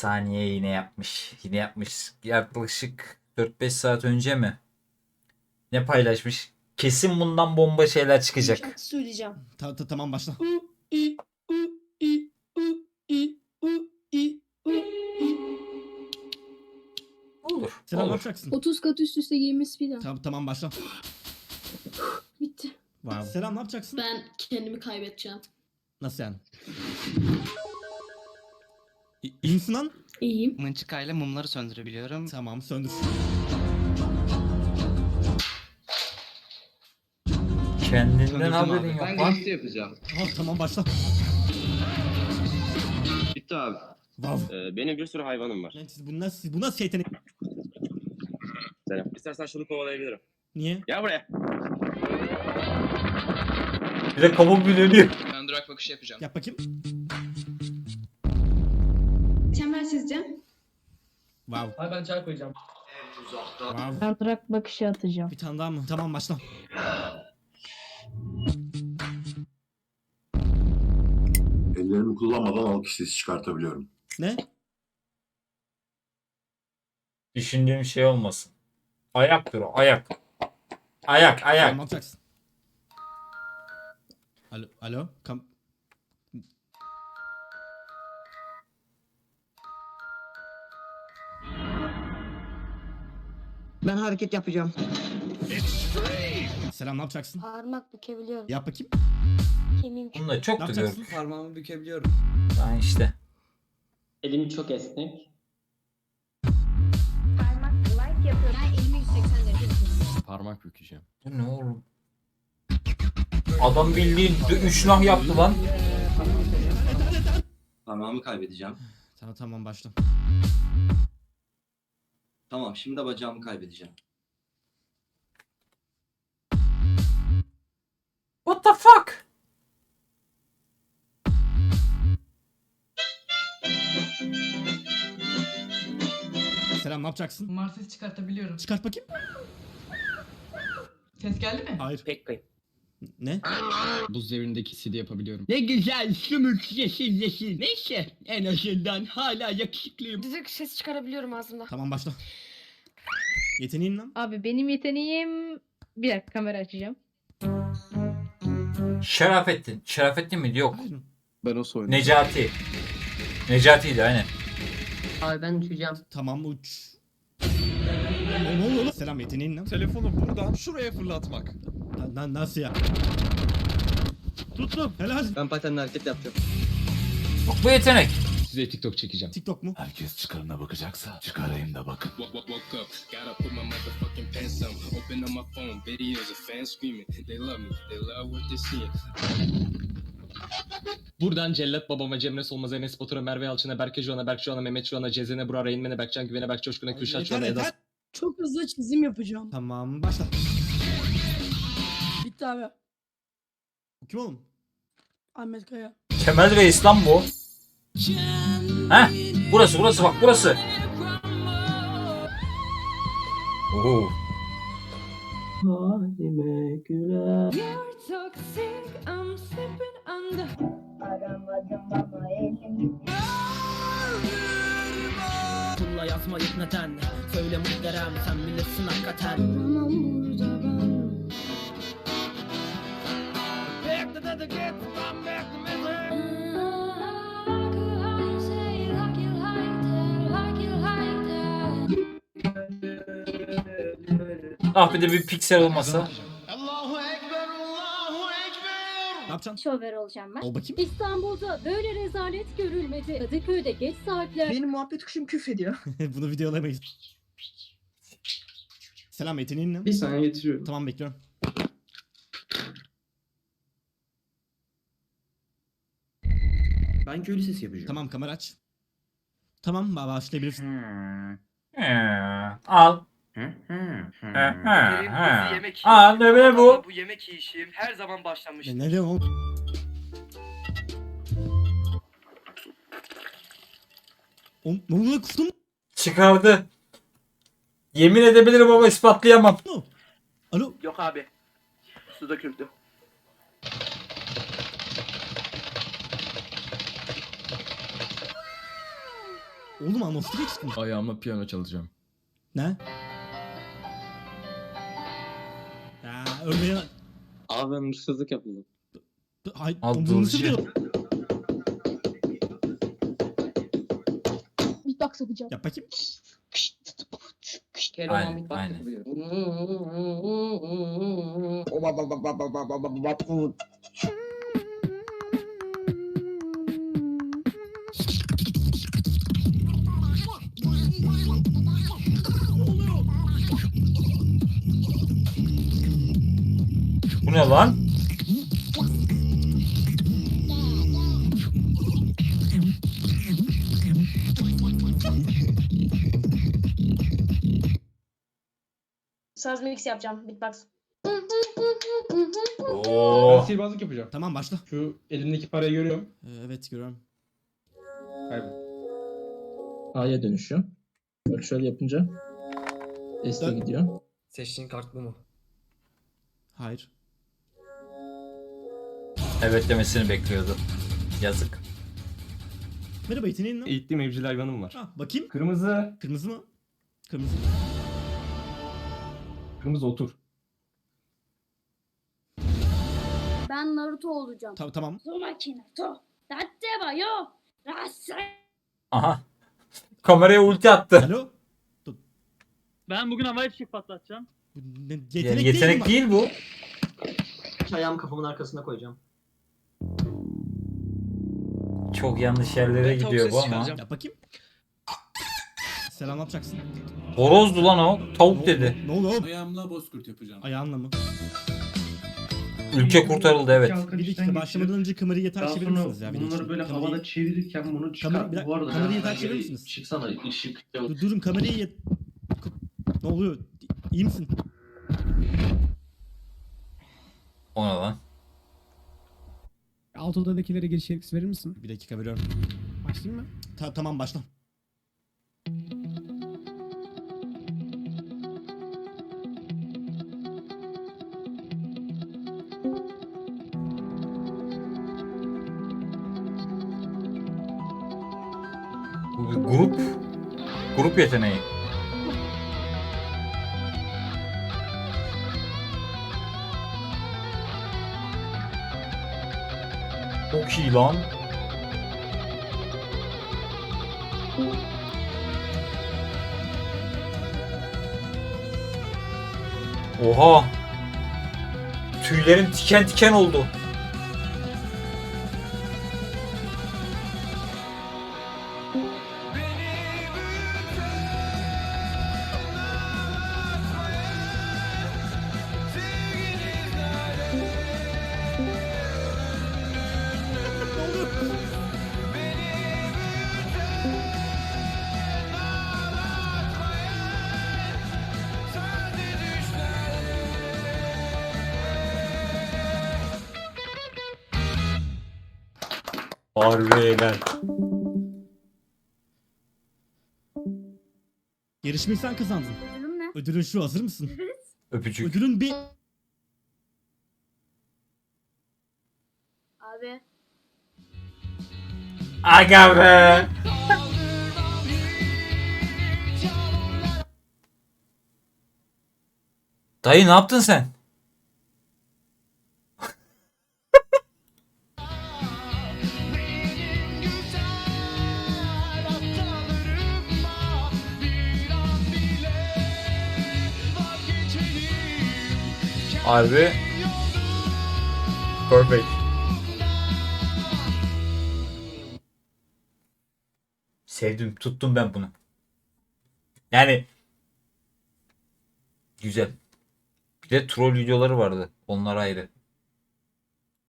Saniye yine yapmış. Yine yapmış. Yaklaşık 4-5 saat önce mi? Ne paylaşmış? Kesin bundan bomba şeyler çıkacak. Söyleyeceğim. Ta- ta- tamam başla. Olur. Selam ne olur. yapacaksın? 30 kat üst üste bir daha. Tamam, tamam başla. Bitti. Wow. Selam ne yapacaksın? Ben kendimi kaybedeceğim. Nasıl yani? İ- İyi misin lan? İyiyim. Mınçıkayla mumları söndürebiliyorum. Tamam söndür. Kendinden Söndürdüm haberin abi. yok Ben lan. geçti yapacağım. Ah, tamam başla. Bitti abi. Wow. Ee, benim bir sürü hayvanım var. Lan siz bu nasıl bu nasıl yetenek? Selam. İstersen şunu kovalayabilirim. Niye? Gel buraya. Bir de kabuk bölünüyor. Ben durak bakışı yapacağım. Yap bakayım. Çember sizce? Wow. Hayır ben çay koyacağım. Wow. Ben durak bakışı atacağım. Bir tane daha mı? Tamam başla. Ellerimi kullanmadan alkış sesi çıkartabiliyorum. Ne? Düşündüğüm şey olmasın. Ayaktır o ayak. Ayak Tamam, ayak. ne yapacaksın? Alo, alo. Kam Ben hareket yapacağım. Selam ne yapacaksın? Parmak bükebiliyorum. Yap bakayım. Kemiğim çok Ne da yapacaksın? gördük. Parmağımı bükebiliyorum. Ben işte. Elim çok esnek. Parmak like yapıyorum. Ben elimi 180 derece tutuyorum. Parmak bükeceğim. Bu ne oğlum? Adam bildiğin 3 nah yaptı lan. Parmağımı kaybedeceğim. Tamam tamam başla. Tamam şimdi de bacağımı kaybedeceğim. What the fuck? Selam ne yapacaksın? Kumar sesi çıkartabiliyorum. Çıkart bakayım. Ses geldi mi? Hayır. Pek kayıp. Ne? Buz devrindeki CD yapabiliyorum. Ne güzel sümük yeşil yeşil. Neyse en azından hala yakışıklıyım. Düdük ses çıkarabiliyorum ağzımda. Tamam başla. Yeteneğin lan. Abi benim yeteneğim... Bir dakika kamera açacağım. Şerafettin. Şerafettin miydi? Yok. Hayır. Ben o soyunu. Necati. Necati'ydi aynen. Abi ben uçacağım. Tamam uç. Ne, ne oluyor lan? Selam yeteneğin lan. Telefonu buradan şuraya fırlatmak. Na- na- nasıl ya? Tuttum. Helal. Ben patenle hareket yapacağım. Bak bu yetenek. Size TikTok çekeceğim. TikTok mu? Herkes çıkarına bakacaksa çıkarayım da bakın. Buradan Cellat babama, Cemre Solmaz'a, Enes Batur'a, Merve Yalçın'a, Berke Joğan'a, Berk Joğan'a, Mehmet Joğan'a, Cezene Burak'a, Reynmen'e, Berkcan Güven'e, Berk Coşkun'a, Kürşat Joğan'a, Eda. Çok hızlı çizim yapacağım. Tamam başla. Bitti abi. Kim oğlum? Ahmet Kaya. Kemal Reis lan bu. Heh. Burası burası bak burası. Oo. Halime güler. Aramadım ama elim Kulla yazmayıp neden? Söyle muhterem sen bilirsin hakikaten. Duramam burada Ah bir de bir piksel olmasa. Ne yapacaksın? Şover olacağım ben. Ol bakayım. İstanbul'da böyle rezalet görülmedi. Kadıköy'de geç saatler. Benim muhabbet kuşum küfrediyor. Bunu videolayamayız. Selam yeteneğin ne? Bir saniye getiriyorum. Tamam bekliyorum. Ben köylü sesi yapacağım. Tamam kamera aç. Tamam ba- başlayabilirsin. Ee, al. Ee, he, he. Aa ne be bu? Bu yemek yiyişim her zaman başlamış. Ne, ne diyorsun oğlum? Oğlum ne oluyor kustum? Çıkardı. Yemin edebilirim ama ispatlayamam. Alo. Yok abi. Su döküldü. Oğlum anonstik eksik mi? Ayağımla piyano çalacağım. Ne? Ya örneğin... Abi ben hırsızlık yapıldı. Ay, Al, bunu nasıl biliyor? Beatbox atacağım. Yap bakayım. Keloğlan Aynen, beatbox aynen. Bu ne lan? Saz mix yapacağım. Beatbox. Oo. sihirbazlık yapacağım. Tamam başla. Şu elimdeki parayı görüyorum. Ee, evet görüyorum. Kaybol. A'ya dönüşüyor. Bak şöyle yapınca S'e Dön. gidiyor. Seçtiğin kartlı mı? Hayır. Evet demesini bekliyordu. Yazık. Merhaba yeteneğin ne? Eğittiğim evcil hayvanım var. Ha, bakayım. Kırmızı. Kırmızı mı? Kırmızı. Kırmızı otur. Ben Naruto olacağım. Ta- tamam. Uzumaki Naruto. Datte wa yo. Rasai. Aha. Kameraya ulti attı. Alo? Ben bugün havai fişek patlatacağım. Bu ne- Yetenek, yetenek değil mi? değil bu. Ayağımı kafamın arkasına koyacağım. Çok yanlış yerlere gidiyor bu ama. Yap bakayım. Selam ne yapacaksın? Horozdu lan o. Tavuk dedi. Ne oldu oğlum? Ayağımla bozkurt yapacağım. Ayağınla mı? Ülke kurtarıldı evet. Bir dakika başlamadan önce kamerayı yeter çevirir misiniz ya? video için? Kamerayı- çevirirken bunu Kamera, bir dakika, kamerayı yeter çevirir misiniz? Çıksana ışık. Dur, durun kamerayı yet... Ne oluyor? İyi misin? O ne lan? Alt odadakilere giriş yetkisi verir misin? Bir dakika veriyorum. Başlayayım mı? Ta- tamam başla. Grup. Grup yeteneği. Çok iyi lan. Oha. Tüylerim tiken tiken oldu. Harbi eğlen. Yarışmayı sen kazandın. Bölüm ne? Ödülün şu hazır mısın? Öpücük. Ödülün bir... Abi. Aga be. Dayı ne yaptın sen? Harbi. Perfect. Sevdim, tuttum ben bunu. Yani güzel. Bir de troll videoları vardı. Onlar ayrı.